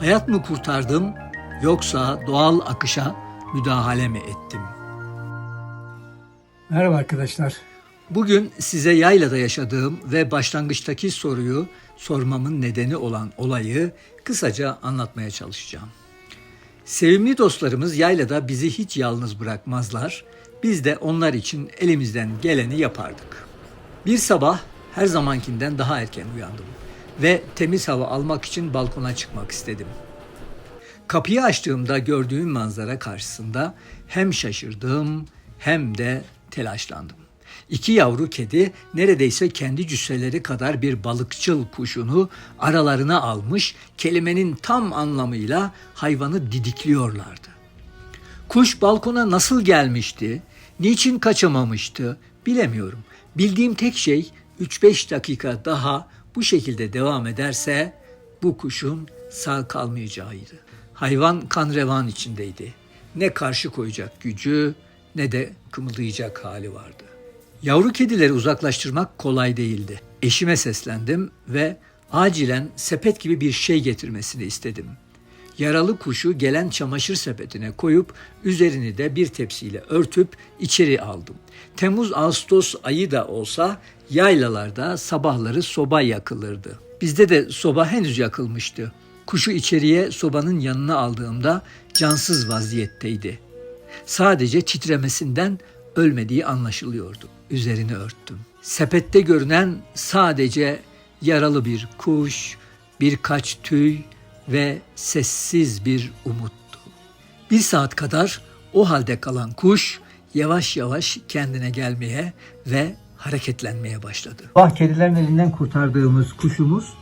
Hayat mı kurtardım yoksa doğal akışa müdahale mi ettim? Merhaba arkadaşlar. Bugün size yaylada yaşadığım ve başlangıçtaki soruyu sormamın nedeni olan olayı kısaca anlatmaya çalışacağım. Sevimli dostlarımız yaylada bizi hiç yalnız bırakmazlar. Biz de onlar için elimizden geleni yapardık. Bir sabah her zamankinden daha erken uyandım ve temiz hava almak için balkona çıkmak istedim. Kapıyı açtığımda gördüğüm manzara karşısında hem şaşırdım hem de telaşlandım. İki yavru kedi neredeyse kendi cüsseleri kadar bir balıkçıl kuşunu aralarına almış kelimenin tam anlamıyla hayvanı didikliyorlardı. Kuş balkona nasıl gelmişti, niçin kaçamamıştı bilemiyorum. Bildiğim tek şey 3-5 dakika daha bu şekilde devam ederse bu kuşun sağ kalmayacağıydı. Hayvan kan revan içindeydi. Ne karşı koyacak gücü ne de kımıldayacak hali vardı. Yavru kedileri uzaklaştırmak kolay değildi. Eşime seslendim ve acilen sepet gibi bir şey getirmesini istedim. Yaralı kuşu gelen çamaşır sepetine koyup üzerini de bir tepsiyle örtüp içeri aldım. Temmuz-Ağustos ayı da olsa yaylalarda sabahları soba yakılırdı. Bizde de soba henüz yakılmıştı. Kuşu içeriye sobanın yanına aldığımda cansız vaziyetteydi. Sadece titremesinden ölmediği anlaşılıyordu. Üzerini örttüm. Sepette görünen sadece yaralı bir kuş, birkaç tüy ve sessiz bir umuttu. Bir saat kadar o halde kalan kuş yavaş yavaş kendine gelmeye ve hareketlenmeye başladı. Bah kedilerin elinden kurtardığımız kuşumuz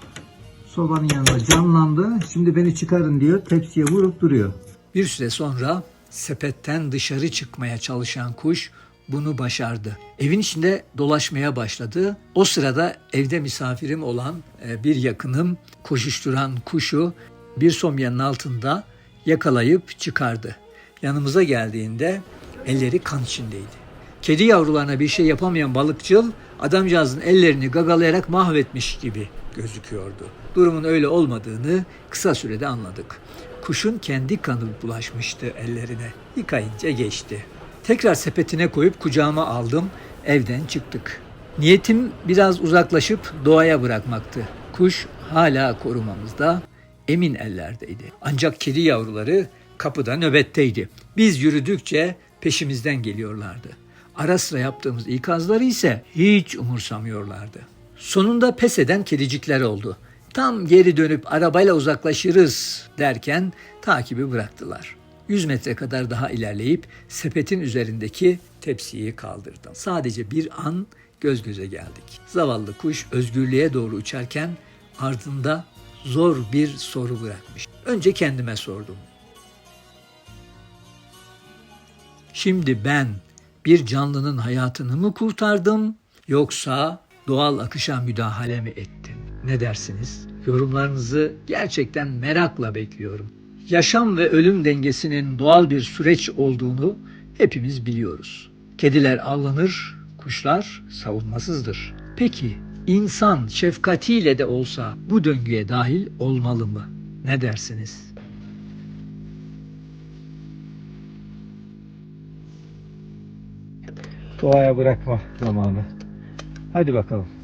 sobanın yanında canlandı. Şimdi beni çıkarın diyor. Tepsiye vurup duruyor. Bir süre sonra sepetten dışarı çıkmaya çalışan kuş bunu başardı. Evin içinde dolaşmaya başladı. O sırada evde misafirim olan e, bir yakınım koşuşturan kuşu bir somyanın altında yakalayıp çıkardı. Yanımıza geldiğinde elleri kan içindeydi. Kedi yavrularına bir şey yapamayan balıkçıl adamcağızın ellerini gagalayarak mahvetmiş gibi gözüküyordu. Durumun öyle olmadığını kısa sürede anladık. Kuşun kendi kanı bulaşmıştı ellerine. Yıkayınca geçti. Tekrar sepetine koyup kucağıma aldım. Evden çıktık. Niyetim biraz uzaklaşıp doğaya bırakmaktı. Kuş hala korumamızda, emin ellerdeydi. Ancak kedi yavruları kapıda nöbetteydi. Biz yürüdükçe peşimizden geliyorlardı. Ara sıra yaptığımız ikazları ise hiç umursamıyorlardı. Sonunda pes eden kedicikler oldu. Tam geri dönüp arabayla uzaklaşırız derken takibi bıraktılar. 100 metre kadar daha ilerleyip sepetin üzerindeki tepsiyi kaldırdım. Sadece bir an göz göze geldik. Zavallı kuş özgürlüğe doğru uçarken ardında zor bir soru bırakmış. Önce kendime sordum. Şimdi ben bir canlının hayatını mı kurtardım yoksa doğal akışa müdahale mi ettim? Ne dersiniz? Yorumlarınızı gerçekten merakla bekliyorum. Yaşam ve ölüm dengesinin doğal bir süreç olduğunu hepimiz biliyoruz. Kediler avlanır, kuşlar savunmasızdır. Peki insan şefkatiyle de olsa bu döngüye dahil olmalı mı? Ne dersiniz? Doğaya bırakma zamanı. Hadi bakalım.